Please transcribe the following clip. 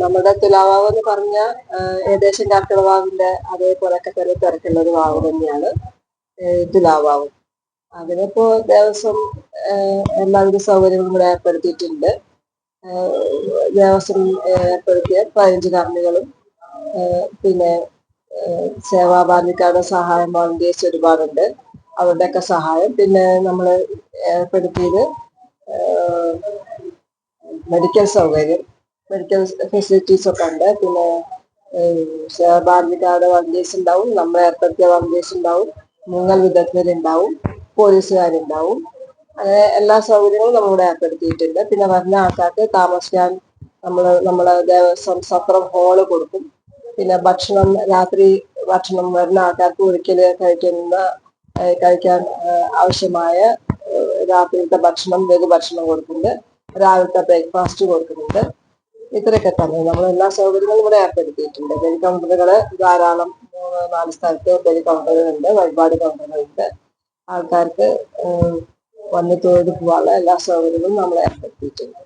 നമ്മുടെ തുലാവാവ് എന്ന് പറഞ്ഞ ഏകദേശം അതേ അതേപോലൊക്കെ തിരക്കുള്ള ഒരു വാവ് തന്നെയാണ് തുലാവാവ്. അതിനിപ്പോ ദേവസ്വം എല്ലാവിധ സൗകര്യങ്ങളും ഇവിടെ ഏർപ്പെടുത്തിയിട്ടുണ്ട്. ദേവസ്വം ഏർപ്പെടുത്തിയ പതിനഞ്ച് കർമ്മികളും പിന്നെ സേവാഭാരതിക്കാരുടെ സഹായം വാങ്ങിയ ഒരുപാടുണ്ട്. അവരുടെയൊക്കെ സഹായം. പിന്നെ നമ്മൾ ഏർപ്പെടുത്തിയത് മെഡിക്കൽ സൗകര്യം മെഡിക്കൽ ഫെസിലിറ്റീസ് ഒക്കെ ഉണ്ട്. പിന്നെ ഭാരതിക്കാരുടെ വണ്ടീസ് ഉണ്ടാവും. നമ്മളെ ഏർപ്പെടുത്തിയ വണ്ടീസ് ഉണ്ടാവും. മുങ്ങൽ വിദഗ്ധരുണ്ടാവും. പോലീസുകാരുണ്ടാവും. അങ്ങനെ എല്ലാ സൗകര്യങ്ങളും നമ്മളിവിടെ ഏർപ്പെടുത്തിയിട്ടുണ്ട്. പിന്നെ വരുന്ന ആൾക്കാർക്ക് താമസിക്കാൻ നമ്മൾ നമ്മളെ ദേവസ്വം സത്രം ഹോൾ കൊടുക്കും. പിന്നെ ഭക്ഷണം രാത്രി ഭക്ഷണം വരുന്ന ആൾക്കാർക്ക് ഒരിക്കൽ കഴിക്കുന്ന കഴിക്കാൻ ആവശ്യമായ രാത്രിയിലത്തെ ഭക്ഷണം ലഘുഭക്ഷണം കൊടുക്കുന്നുണ്ട്. രാവിലത്തെ ബ്രേക്ക്ഫാസ്റ്റ് കൊടുക്കുന്നുണ്ട്. ഇത്രയൊക്കെ തന്നെ നമ്മൾ എല്ലാ സൗകര്യങ്ങളും ഇവിടെ ഏർപ്പെടുത്തിയിട്ടുണ്ട്. ബലി കൗണ്ടറുകൾ ധാരാളം മൂന്ന് നാല് സ്ഥലത്ത് ബലി കൗണ്ടറുകളുണ്ട് വഴിപാട് കൗണ്ടറുകളുണ്ട്. ആൾക്കാർക്ക് വന്ന് തൊഴുത് പോകാനുള്ള എല്ലാ സൗകര്യങ്ങളും നമ്മൾ ഏർപ്പെടുത്തിയിട്ടുണ്ട്.